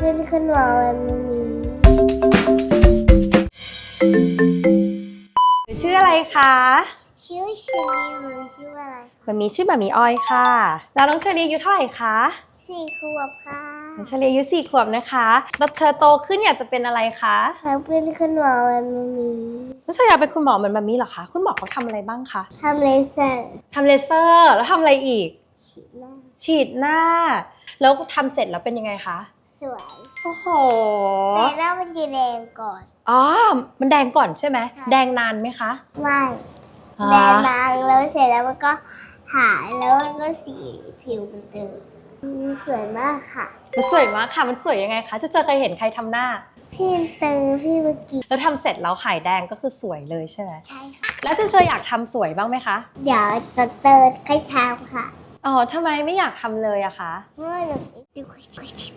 ขึ้นขึ้นมามันมีชื่ออะไรคะ ชื่อชื่อมันชื่อว่าอะไรคะมันมีชื่อแบบมีออยค่ะ แล้วน้องเชอรี่อายุเท่าไหร่คะสี่ขวบค่ะน้องเชอรี่อายุสี่ขวบนะคะแล้วเธอโตขึ้นอยากจะเป็นอะไรคะแล้วขึ้นขึ้นมามันมีน้องเชอรี่อยากเป็นคุณหมอเหมือนแบบนี้เหรอคะ คุณหมอเขาทำอะไรบ้างคะทำเลเซอร์ทำเลเซอร์ แล้วทำอะไรอีก ฉีดหน้า ฉีดหน้า แล้วทำเสร็จแล้วเป็นยังไงคะ สวย โอ้โห แต่หน้ามันจะแดงก่อน อ๋อ มันแดงก่อนใช่ไหม ใช่ แดงนานไหมคะไม่อ๋อแดงบางแล้วเสร็จแล้วมันก็หายแล้วมันก็สีผิวมันเติมมันสวยมากค่ะ มันสวยมากค่ะ มันสวยยังไงคะเจะเจอเคยเห็นใครทำหน้า พี่เตอพี่เมื่อกี้แล้วทำเสร็จแล้วหายแดงก็คือสวยเลยใช่ไหม ใช่ค่ะแล้วเจะเจออยากทำสวยบ้างไหมคะ เดี๋ยวจะเติร์ดให้ทำค่ะอ๋อทำไมไม่อยากทำเลยอะคะ เพราะว่าหนูดูชิม